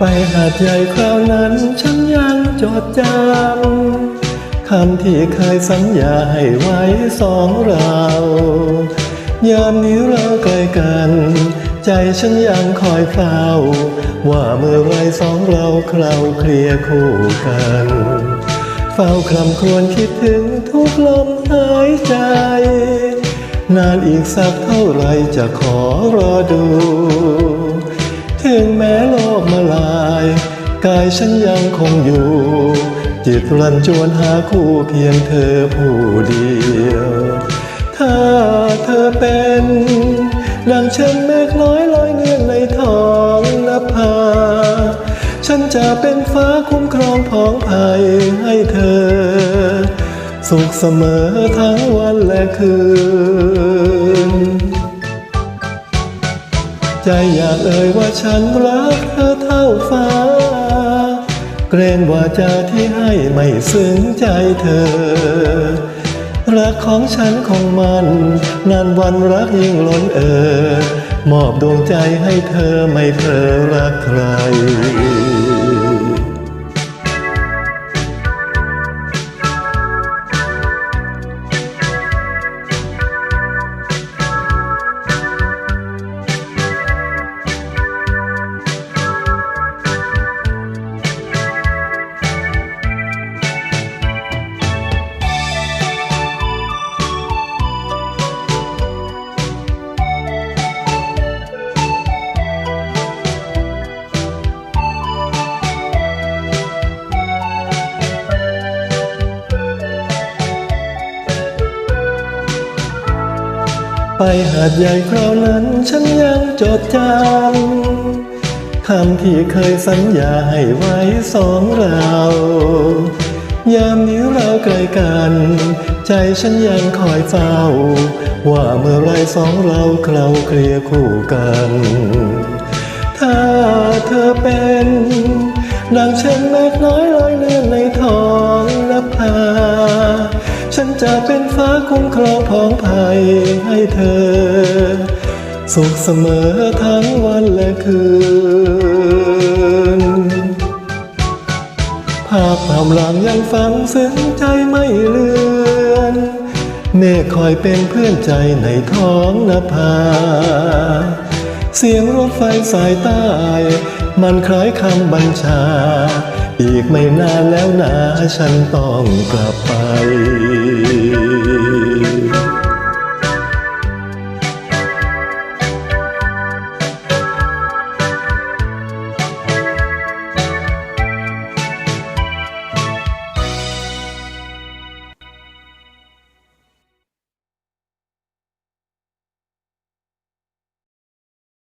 ไปหาดใหญ่คราวนั้นฉันยังจดจำคำที่เคยสัญญาให้ไว้สองเรา ยามนี้เราใกล้กัน ใจฉันยังคอยเฝ้า ว่าเมื่อไรสองเราเคลาเคลียคู่กัน เฝ้าคลำครวญคิดถึงทุกลมหายใจ นานอีกสักเท่าไรจะขอรอดู ถึงแม้โลกมาลาย กายฉันยังคงอยู่ จิตรันจวนหาคู่เพียงเธอผู้เดียว ถ้าเธอเป็นดังเช่นเมฆน้อยลอยเงื่อนในท้องนภา ฉันจะเป็นฟ้าคุ้มครองผองภัยให้เธอ สุขเสมอทั้งวันและคืน ใจอยากเอ่ยว่าฉันรักเธอเท่าฟ้า เกรงว่าจะที่ให้ไม่ซึ้งใจเธอ รักของฉันคงมันนานวันรักยิ่งล้นเอ่อมอบดวงใจให้เธอไม่เพลอรักใคร ไปหาดใหญ่คราวนั้นฉันยังจดจำคำที่เคยสัญญาให้ไว้สองเรายามนี้เราใกล้กัน ใจฉันยังคอยเฝ้า ว่าเมื่อไรสองเราเคลาเคลียคู่กัน ถ้าเธอเป็น ดังเช่นเมฆน้อยลอยเลื่อนในท้อง จะเป็นฟ้าคุ้มครองผองภัยให้เธอ สุขเสมอทั้งวันและคืน ภาพความหลังยังฝังซึ้งใจไม่เลือนเมฆคอยเป็นเพื่อนใจในท้องนภา เสียงรถไฟสายใต้ มันคล้ายคำบัญชา อีกไม่นานแล้วนะฉันต้องกลับไป